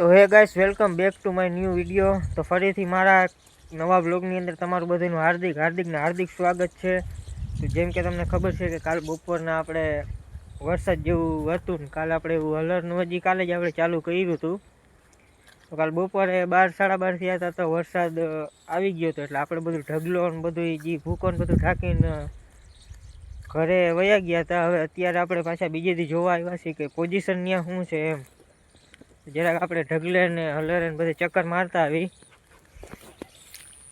તો hey guys welcome back to my new video તો ફરીથી મારા નવા બ્લોગની અંદર તમારું બધાનું હાર્દિક હાર્દિકને હાર્દિક સ્વાગત છે. તો જેમ કે તમને ખબર છે કે કાલ બપોરના આપણે વરસાદ જેવું હતું ને, કાલે આપણે એવું હલરનું હજી કાલે જ આપણે ચાલુ કર્યું હતું. તો કાલ બપોરે બાર, સાડા બાર થયા હતા તો વરસાદ આવી ગયો હતો એટલે આપણે બધું ઢગલો ને બધું જે ભૂકો ને બધું ઢાંકીને ઘરે વયા ગયા હતા. હવે અત્યારે આપણે પાછા બીજેથી જોવા આવ્યા છીએ કે પોઝિશન ત્યાં શું છે એમ. જરાક આપણે ઢગલે ને હલરે ને બધે ચક્કર મારતા આવી.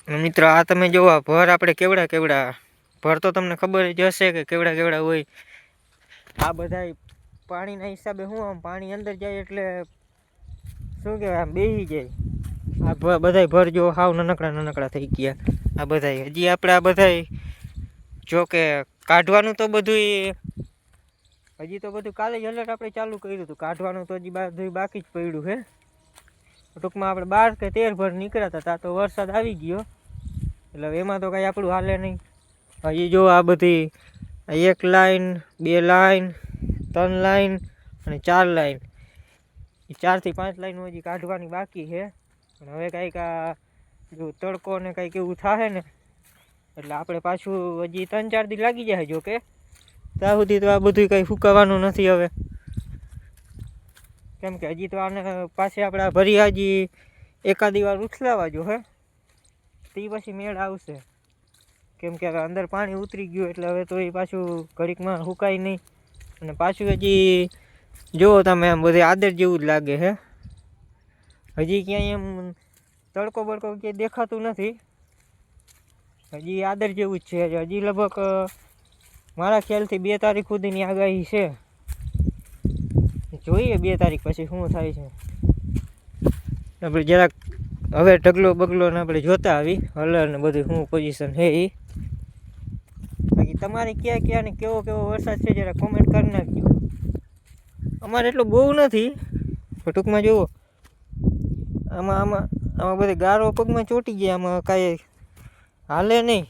મિત્રો, આ તમે જોવા, ભર આપણે કેવડા કેવડા, ભર તો તમને ખબર જ હશે કે કેવડા કેવડા હોય. આ બધા પાણીના હિસાબે શું આમ પાણી અંદર જાય એટલે શું કહેવાય, આમ બેસી જાય. આ બધા ભર જો, હાવ નાનકડા નાનકડા થઈ ગયા. આ બધાય, હજી આપણે આ બધાય, જો કે કાઢવાનું તો બધુંય હજી તો બધું કાલે જ અલર્ટ આપણે ચાલુ કર્યું હતું. કાઢવાનું તો હજી બધું બાકી જ પડ્યું છે. ટૂંકમાં આપણે બાર કે તેર ભર નીકળ્યા હતા તો વરસાદ આવી ગયો. એટલે એમાં તો કાંઈ આપણું હાલે નહીં. હજી જો આ બધી એક લાઈન, બે લાઈન, ત્રણ લાઈન અને ચાર લાઈન. એ ચારથી પાંચ લાઈન હજી કાઢવાની બાકી છે. પણ હવે કાંઈક આ જો તડકો ને કાંઈક એવું થાય ને, એટલે આપણે પાછું હજી ત્રણ ચાર દી લાગી જાય જો કે ત્યાં સુધી તો આ બધું કંઈ ફૂંકાવાનું નથી હવે. કેમ કે હજી તો આને પાસે આપણે ભરી હજી એકાદી વાર ઉછલાવા જો હે. તે પછી મેળ આવશે. કેમ કે અંદર પાણી ઉતરી ગયું એટલે હવે તો એ પાછું ઘડીકમાં સુકાય નહીં. અને પાછું હજી, જુઓ તમે આમ બધે આદર જેવું જ લાગે હે. હજી ક્યાંય એમ તડકો બડકો ક્યાંય દેખાતું નથી. હજી આદર જેવું જ છે. હજી લગભગ મારા ખ્યાલથી બે તારીખ સુધીની આગાહી છે. જોઈએ બે તારીખ પછી શું થાય છે. આપણે જરાક હવે ઢગલો બગલો ને આપણે જોતા આવી, હલર ને બધું શું પોઝિશન છે એ બાકી તમારે ક્યાં ક્યાં ને કેવો કેવો વરસાદ છે જરા કોમેન્ટ કરી નાખજો. અમારે એટલું બહુ નથી ટૂંકમાં જુઓ, આમાં આમાં આમાં બધે ગારો પગમાં ચોંટી ગયા, આમાં કાંઈ હાલે નહીં.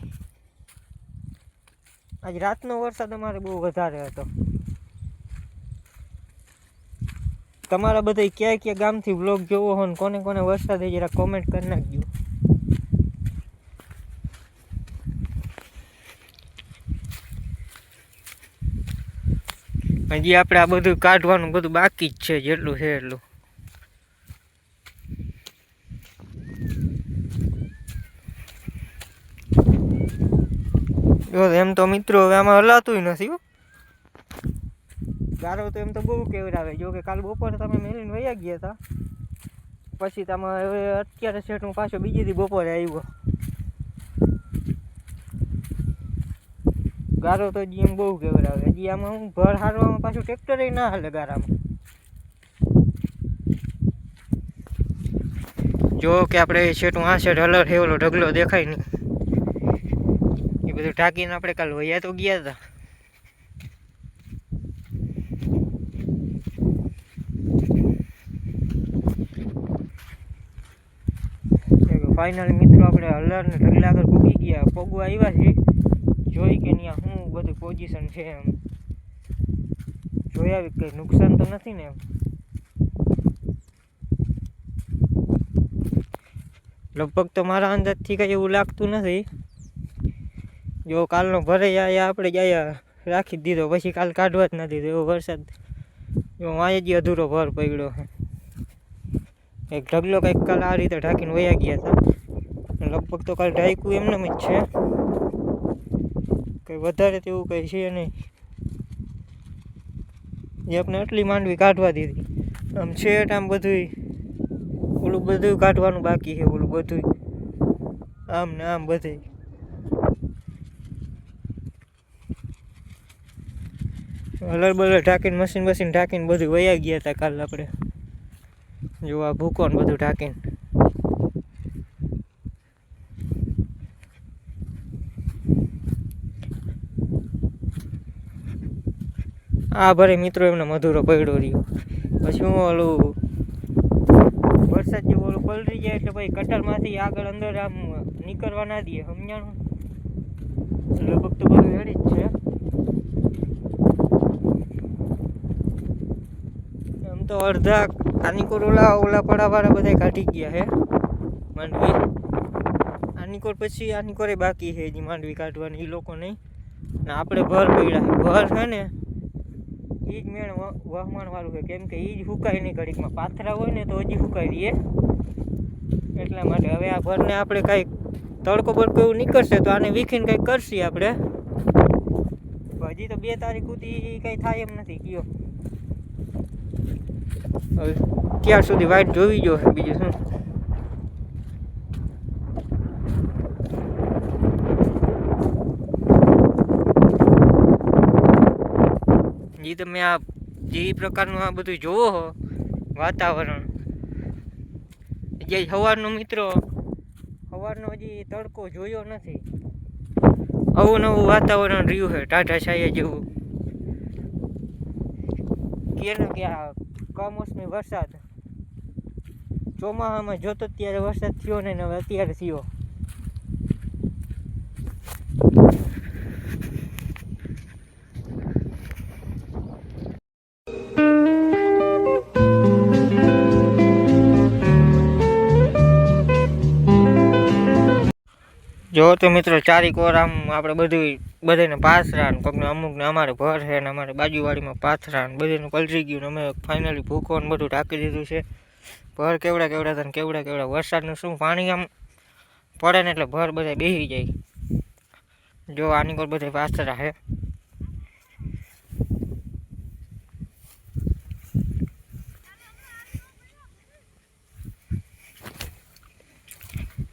આજ રાતનો વરસાદ અમારે બહુ વધારે હતો. તમારા બધા ક્યાં ક્યાં ગામથી બ્લોગ જોવો હોય ને કોને કોને વરસાદ એ જરા કોમેન્ટ કરી નાખજો. હજી આપણે આ બધું કાઢવાનું બધું બાકી જ છે, જેટલું છે એટલું. જો એમ તો મિત્રો હવે આમાં હલાતું નથી ગારો તો એમ તો બહુ કેવડાવે. જો કે કાલ બપોરે તમે મેલીને વયા ગયા હતા. પછી તમે હવે અત્યારે સેટ હું પાછો બીજી દી બપોરે આવ્યો. ગારો તો એમ બહુ કેવડાવે. હજી આમાં હું ભર હારવામાં પાછું ટ્રેક્ટરે ના હાલે ગારામાં. જો કે આપણે સેટું આ સેટ હલર હેવલો ઢગલો દેખાય નહીં. બધું ઢાંકીને આપણે કાલ વૈયા તો ગયા હતા ફાઇનલ મિત્રો, આપણે હલર ને ઢગલા આગળ પૂગી ગયા. પગવા આવ્યા છે. જોઈ કે ત્યાં શું બધું પોઝિશન છે એમ. જોયા કંઈ નુકસાન તો નથી ને એમ. લગભગ તો મારા અંદાજથી કંઈ એવું લાગતું નથી. જો કાલનો ભરે આયા આપણે આયા રાખી દીધો. પછી કાલ કાઢવા જ ન દીધો. એવો વરસાદ. જો વાંય જ અધૂરો ભર પડ્યો છે એક ઢગલો કંઈક કાલ આ રીતે ઢાંકીને વયા ગયા હતા લગભગ તો કાલ ઢાંકું એમનેમ જ છે. કંઈ વધારે તેવું કંઈ છે નહીં. જે આપણે આટલી માંડવી કાઢવા દીધી. આમ છેટ આમ બધુંય. ઓલું બધું કાઢવાનું બાકી છે, ઓલું બધું આમ ને આમ બધું હલર બલર ઢાંકીને, મશીન મશીન ઢાંકીને બધું વયા ગયા હતા કાલ આપણે. જો આ ભૂકો ને બધું ઢાંકીને. આ ભરે મિત્રો એમને મધુરો પડ્યો રહ્યો. પછી હું ઓલું વરસાદ જેવું ઓલું પલરી જાય એટલે ભાઈ કટરમાંથી આગળ અંદર આમ નીકળવા ના દઈએ, સમજાણું? લગભગ તો બધું રેડી જ છે આમ તો અડધા આનીકોટ ઓલા ઓલા પડાવાળા બધા કાઢી ગયા હે, માંડવી. આનીકોટ પછી આનીકોરે બાકી છે હજી માંડવી કાઢવાની એ લોકો નહીં. ને આપણે ભર પડ્યા ભર છે ને એ જ મેળ વહમાણ વાળું છે કેમ કે એ જ હુકાય નહીં ઘડીકમાં. પાથરા હોય ને તો હજી હુકાઈ રહીએ એટલા માટે હવે આ ભરને આપણે કાંઈક તડકો બડકો એવું નીકળશે તો આને વીખીને કંઈક કરશી આપણે. હજી તો બે તારીખ સુધી કંઈ થાય એમ નથી, કયો. હવે ક્યાં સુધી વાઇટ જોવી જો બીજું શું? જે તમે આ જે પ્રકારનું આ બધું જોવો હો, વાતાવરણ. જે સવારનો મિત્રો સવારનો હજી તડકો જોયો નથી. આવું નવું વાતાવરણ રહ્યું છે ટાટા છાયા જેવું. કે ને કે આ કમોસમી વરસાદ. ચોમાસામાં જોતો ત્યારે વરસાદ થયો ને હવે અત્યારે થયો. જો તો મિત્રો ચારેક ઓર આમ આપણે બધું બધાને પાથરા ને કોકને અમુકને અમારે ભર છે ને અમારે બાજુવાડીમાં પાથરા ને બધાને પલટી ગયું ને અમે ફાઇનલી ભૂખો ને બધું ઢાંકી દીધું છે. ભર કેવડા કેવડા હતા ને કેવડા કેવડા, વરસાદનું શું પાણી આમ પડે ને એટલે ભર બધા બેસી જાય. જો આની કોર બધા પાથરા છે.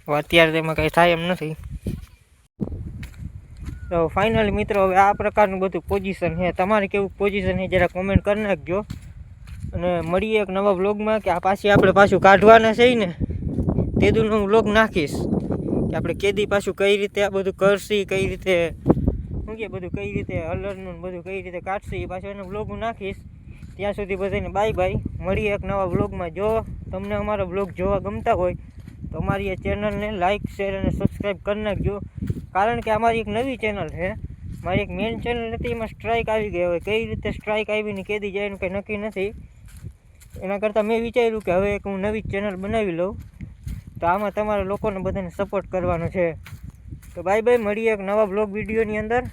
અત્યારે તેમાં કંઈ થાય એમ નથી. તો ફાઇનલી મિત્રો, હવે આ પ્રકારનું બધું પોઝિશન છે. તમારે કેવું પોઝિશન છે, જરા કોમેન્ટ કરી નાખજો. અને મળીએ એક નવા વ્લોગમાં કે આ પાછી આપણે પાછું કાઢવાના છે ને તે દૂરનો હું વ્લોગ નાખીશ. કે આપણે કેદી પાછું કઈ રીતે આ બધું કરશી, કઈ રીતે, શું કે બધું, કઈ રીતે અલરનું બધું કઈ રીતે કાઢશી, એ પાછું એનો વ્લોગ હું નાખીશ. ત્યાં સુધી બધાને બાય બાય મળીએ એક નવા વ્લોગમાં જો તમને અમારો વ્લોગ જોવા ગમતા હોય, તો અમારી એ ચેનલને લાઇક શેર અને સબસ્ક્રાઈબ કરી નાખજો. કારણ કે અમારી એક નવી ચેનલ છે. મારી એક મેઇન ચેનલ હતી એમાં સ્ટ્રાઇક આવી ગઈ હવે. કઈ રીતે સ્ટ્રાઇક આવીને કેદી જાય એનું કંઈ નક્કી નથી. એના કરતાં મેં વિચાર્યું કે હવે એક હું નવી ચેનલ બનાવી લઉં. તો આમાં તમારા લોકોને બધાને સપોર્ટ કરવાનો છે. તો બાય બાય મળીએ એક નવા બ્લોગ વિડીયોની અંદર.